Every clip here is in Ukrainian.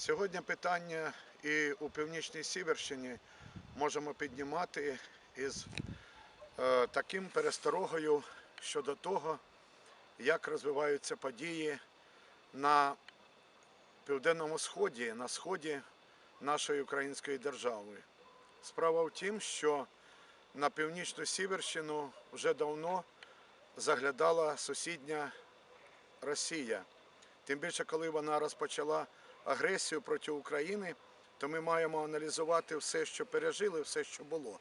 Сьогодні питання і у Північній Сіверщині можемо піднімати із е, таким пересторогою щодо того, як розвиваються події на південному сході, на сході нашої української держави. Справа в тім, що на північну Сіверщину вже давно заглядала сусідня Росія. Тим більше, коли вона розпочала агресію проти України, то ми маємо аналізувати все, що пережили, все, що було.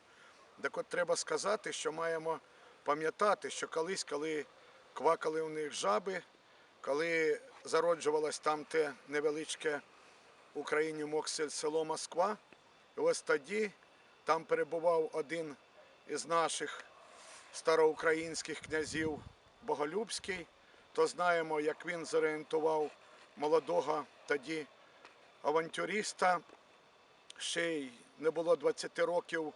Так от треба сказати, що маємо пам'ятати, що колись, коли квакали у них жаби, коли зароджувалось там те невеличке Україні моксель село Москва, і ось тоді там перебував один із наших староукраїнських князів Боголюбський, то знаємо, як він зорієнтував молодого тоді авантюриста, ще й не було 20 років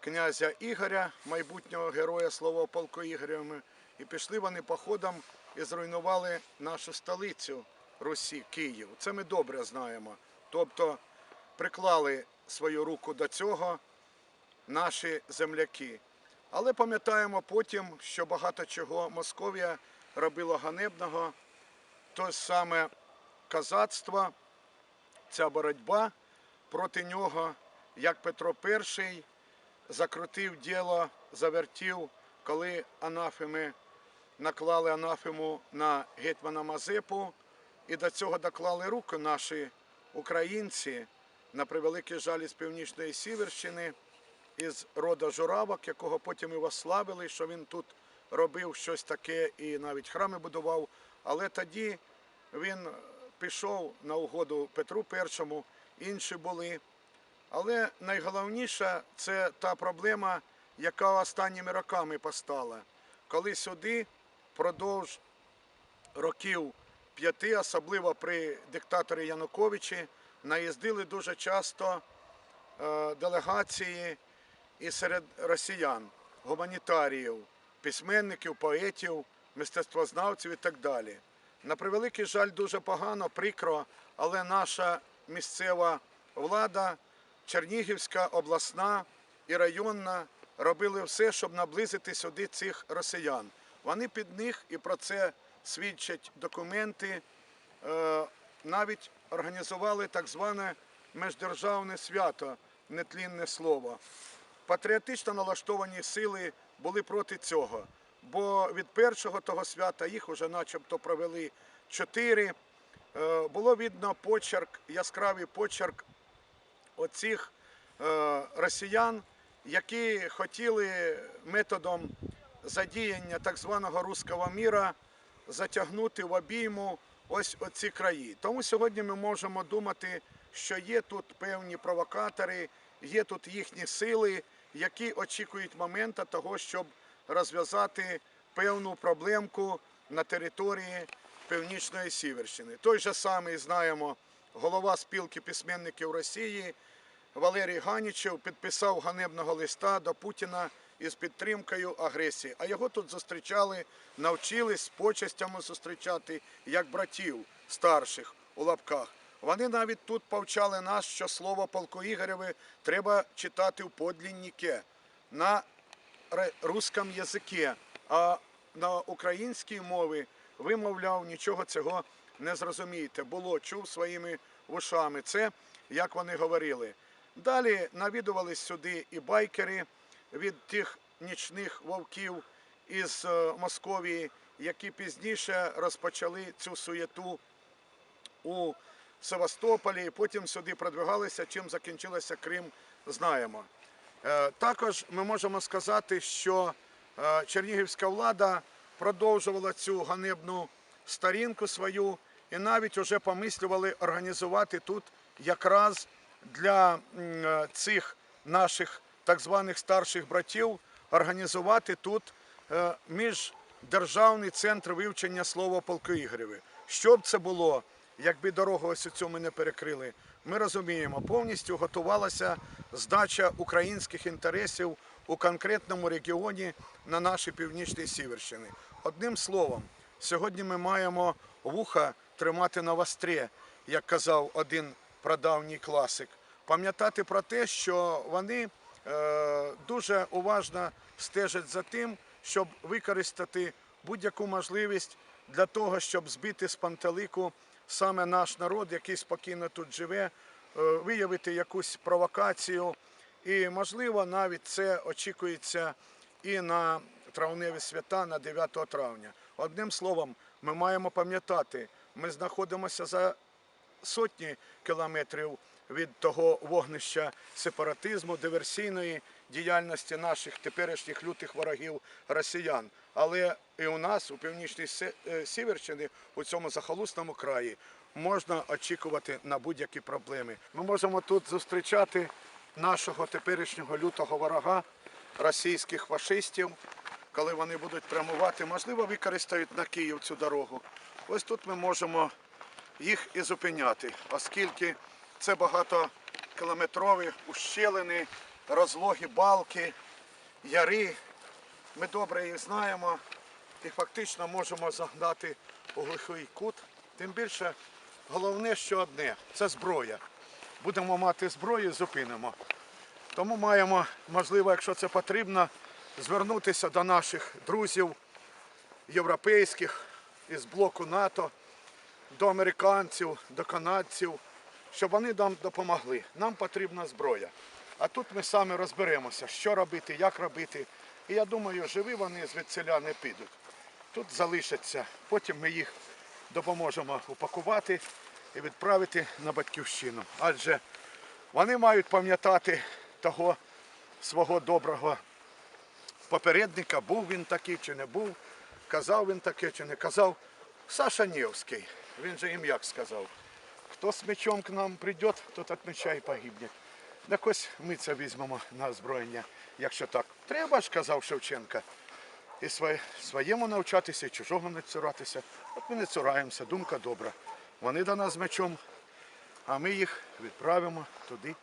князя Ігоря, майбутнього героя слова полку Ігорями. І пішли вони походом і зруйнували нашу столицю Русі, Київ. Це ми добре знаємо. Тобто приклали свою руку до цього наші земляки. Але пам'ятаємо потім, що багато чого Московія робила ганебного, то саме казацтво, ця боротьба проти нього, як Петро І закрутив діло, завертів, коли анафеми наклали анафему на гетьмана Мазепу, і до цього доклали руку наші українці, на превеликий жаль із Північної Сіверщини, із рода Журавок, якого потім і вославили, що він тут робив щось таке і навіть храми будував. Але тоді він пішов на угоду Петру І, інші були. Але найголовніше це та проблема, яка останніми роками постала, коли сюди впродовж років п'яти, особливо при диктаторі Януковичі, наїздили дуже часто е, делегації і серед росіян, гуманітаріїв, письменників, поетів, мистецтвознавців і так далі. На превеликий жаль, дуже погано, прикро, але наша місцева влада, Чернігівська, обласна і районна, робили все, щоб наблизити сюди цих росіян. Вони під них, і про це свідчать документи, е, навіть організували так зване міждержавне свято нетлінне слово. Патріотично налаштовані сили були проти цього, бо від першого того свята їх вже начебто провели чотири. Е, Було видно почерк, яскравий почерк оцих е, росіян, які хотіли методом задіяння так званого руського міра затягнути в обійму ось оці краї. Тому сьогодні ми можемо думати, що є тут певні провокатори, є тут їхні сили, які очікують моменту того, щоб розв'язати певну проблемку на території Північної Сіверщини. Той же самий знаємо голова спілки письменників Росії Валерій Ганічев підписав ганебного листа до Путіна із підтримкою агресії. А його тут зустрічали, навчились з почестями зустрічати як братів старших у лапках. Вони навіть тут повчали нас, що слово полку Ігорєве треба читати в подлінніке на русском язикі, а на українській мові ви, мовляв, нічого цього не зрозумієте. Було, чув своїми вушами. Це як вони говорили. Далі навідувались сюди і байкери від тих нічних вовків із е, Московії, які пізніше розпочали цю суєту у Севастополі, потім сюди продвигалися, чим закінчилося Крим, знаємо. Е, Також ми можемо сказати, що е, чернігівська влада продовжувала цю ганебну сторінку свою і навіть вже помислювали організувати тут якраз для е, цих наших так званих старших братів організувати тут міждержавний центр вивчення слова полку Ігорєве. Що б це було, якби дорогу ось цю ми не перекрили? Ми розуміємо, повністю готувалася здача українських інтересів у конкретному регіоні на нашій північній Сіверщині. Одним словом, сьогодні ми маємо вуха тримати на вострі, як казав один прадавній класик, пам'ятати про те, що вони е, дуже уважно стежать за тим, щоб використати будь-яку можливість для того, щоб збити з пантелику саме наш народ, який спокійно тут живе, е, виявити якусь провокацію. І, можливо, навіть це очікується і на травневі свята на 9 травня. Одним словом, ми маємо пам'ятати, ми знаходимося за сотні кілометрів від того вогнища сепаратизму, диверсійної діяльності наших теперішніх лютих ворогів росіян. Але і у нас, у північній е, Сіверщині, у цьому захолусному краї, можна очікувати на будь-які проблеми. Ми можемо тут зустрічати нашого теперішнього лютого ворога, російських фашистів, коли вони будуть прямувати, можливо, використають на Київ цю дорогу. Ось тут ми можемо їх і зупиняти, оскільки це багатокілометрові ущелини, розлоги, балки, яри. Ми добре їх знаємо і фактично можемо загнати у глухий кут. Тим більше головне, що одне це зброя. Будемо мати зброю, зупинимо. Тому маємо, можливо, якщо це потрібно, звернутися до наших друзів європейських із блоку НАТО, до американців, до канадців, щоб вони нам допомогли. Нам потрібна зброя. А тут ми самі розберемося, що робити, як робити. І я думаю, живі вони звідсіля не підуть. Тут залишаться. Потім ми їх допоможемо упакувати і відправити на батьківщину. Адже вони мають пам'ятати того свого доброго попередника, був він такий чи не був, казав він таке чи не казав. Саша Невський, він же їм як сказав. Хто з мечом к нам прийде, тот від меча і погибне. Так ось ми це візьмемо на озброєння, якщо так. Треба ж, казав Шевченка, і своєму навчатися, і чужого не цуратися. От ми не цураємося, думка добра. Вони до нас з мечом, а ми їх відправимо туди,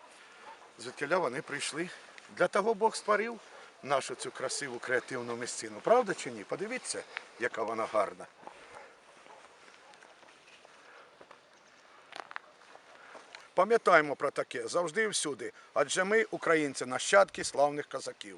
звідкиля вони прийшли. Для того Бог створив нашу цю красиву креативну місцину. Правда чи ні? Подивіться, яка вона гарна. Пам'ятаємо про таке завжди і всюди, адже ми, українці, нащадки славних козаків.